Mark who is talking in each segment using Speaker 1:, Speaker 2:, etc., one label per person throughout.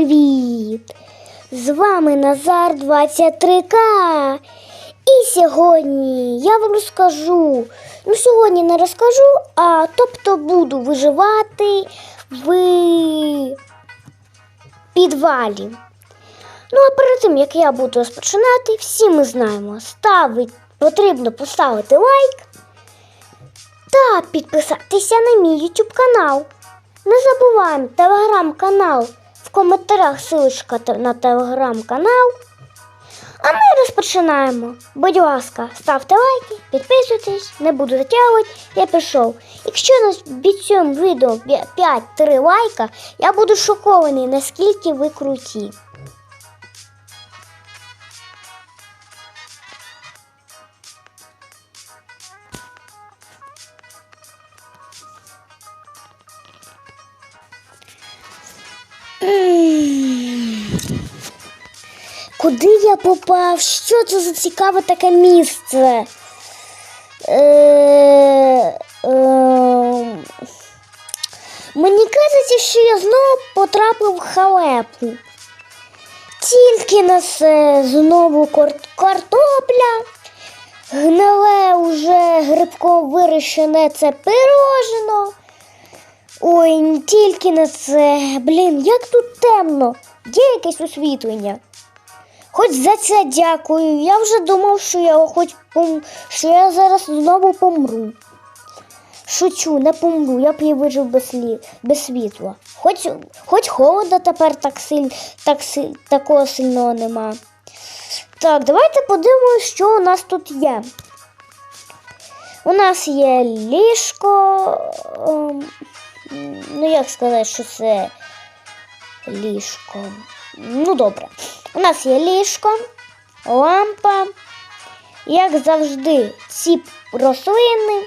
Speaker 1: привіт! З вами Назар 23К. І сьогодні я вам розкажу. Ну, сьогодні не розкажу, а тобто буду виживати в підвалі. Ну, а перед тим, як я буду розпочинати, всі ми знаємо, ставить, потрібно поставити лайк та підписатися на мій YouTube канал. Не забуваємо телеграм-канал. В коментарях ссылочка на телеграм-канал. А ми розпочинаємо. Будь ласка, ставте лайки, підписуйтесь, не буду затягувати, я пішов. Якщо на під цьому відео 5-3 лайка, я буду шокований, наскільки ви круті. Куди я попав? Що це за цікаве таке місце? Е, ем, Мені кажеться, що я знову потрапив в халепу. Тільки на це знову кар- картопля, гниле уже грибком вирощене це пирожено. Ой, тільки на це. Блін, як тут темно. Є якесь освітлення? Хоч за це дякую. Я вже думав, що я хоч пом... що я зараз знову помру. Шучу, не помру, я б і вижив без, слі... без світла. Хоч, хоч холода тепер так силь... так силь... такого сильного нема. Так, давайте подивимося, що у нас тут є. У нас є ліжко. ем, Ну, як сказати, що це ліжко. Ну, добре. У нас є ліжко, лампа. Як завжди, ці рослини,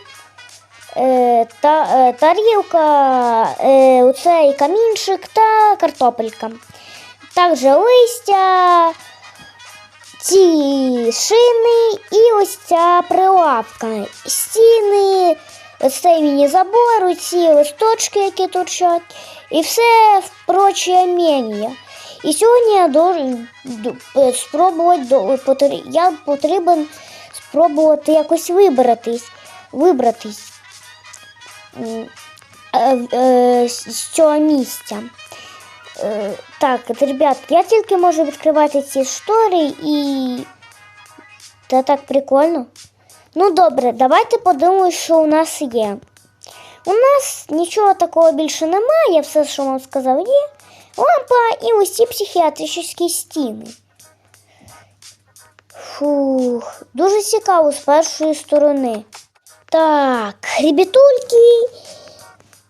Speaker 1: е, та, е, тарілка, е, оцей камінчик та картопелька. Також листя, ці шини і ось ця прилавка. Стіни, ось цей міні-забор, ці листочки, які торчать, і все проче мене. І сьогодні я е, спробувати я потрібен спробувати якось вибратись, вибратись е, е, з цього місця. Так, ребят, я тільки можу відкривати ці штори і. Та так прикольно. Ну добре, давайте подивимось, що у нас є. У нас нічого такого більше немає, все, що вам сказав, є. Лампа і ці психіатричні стіни. Фух, дуже цікаво з першої сторони. Так, ребятульки.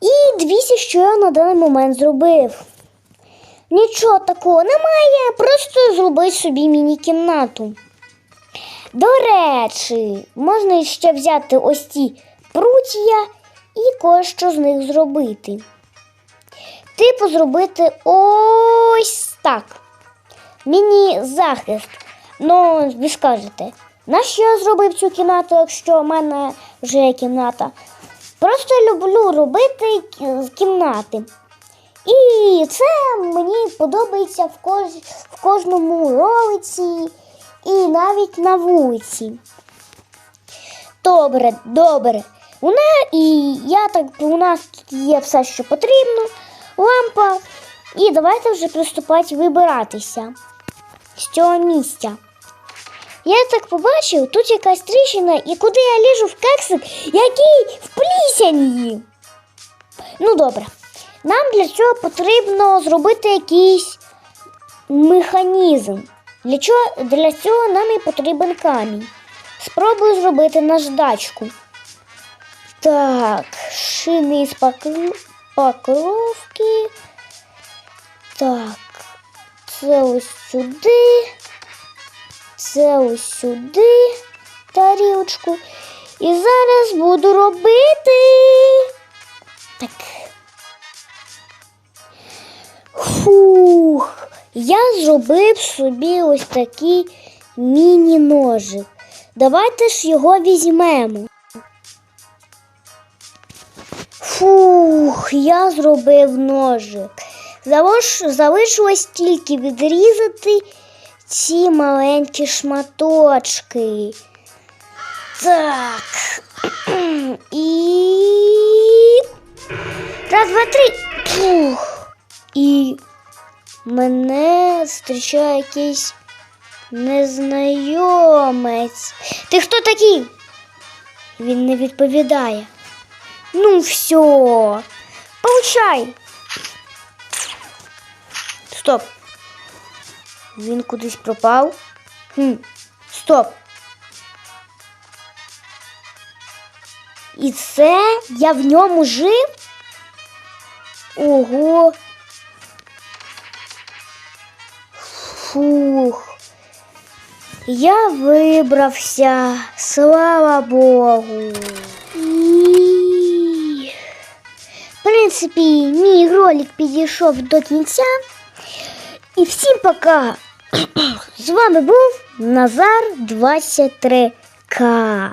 Speaker 1: І дивіться, що я на даний момент зробив. Нічого такого немає, просто зробити собі міні-кімнату. До речі, можна ще взяти ось ці прутія і кое-що з них зробити. Типу зробити ось так. Міні-захист. Ну, ви скажете, нащо я зробив цю кімнату, якщо в мене вже є кімната? Просто люблю робити кімнати. І це мені подобається в, кож... в кожному ролиці і навіть на вулиці. Добре, добре. У нас, і я так, у нас тут є все, що потрібно. Лампа. І давайте вже приступати вибиратися з цього місця. Я так побачив, тут якась тріщина, і куди я ліжу в кексик, який в плісяньї. Ну добре. Нам для цього потрібно зробити якийсь механізм. Для, чого, для цього нам і потрібен камінь. Спробую зробити наждачку. Так, шини пакр- покровки. Так, це ось сюди. Це ось сюди тарілочку. І зараз буду робити. Так. Фух, я зробив собі ось такий міні-ножик. Давайте ж його візьмемо. Фух, я зробив ножик. Залишилось тільки відрізати ці маленькі шматочки. Так. І. Раз, два, три. Пух. І мене зустрічає якийсь незнайомець. Ти хто такий? Він не відповідає. Ну, все. Получай. Стоп. Він кудись пропав. Хм. Стоп. І це я в ньому жив? Ого. Фух. Я вибрався, слава Богу. Принципі, мій ролик підійшов до кінця. І всім пока. З вами був Назар 23К.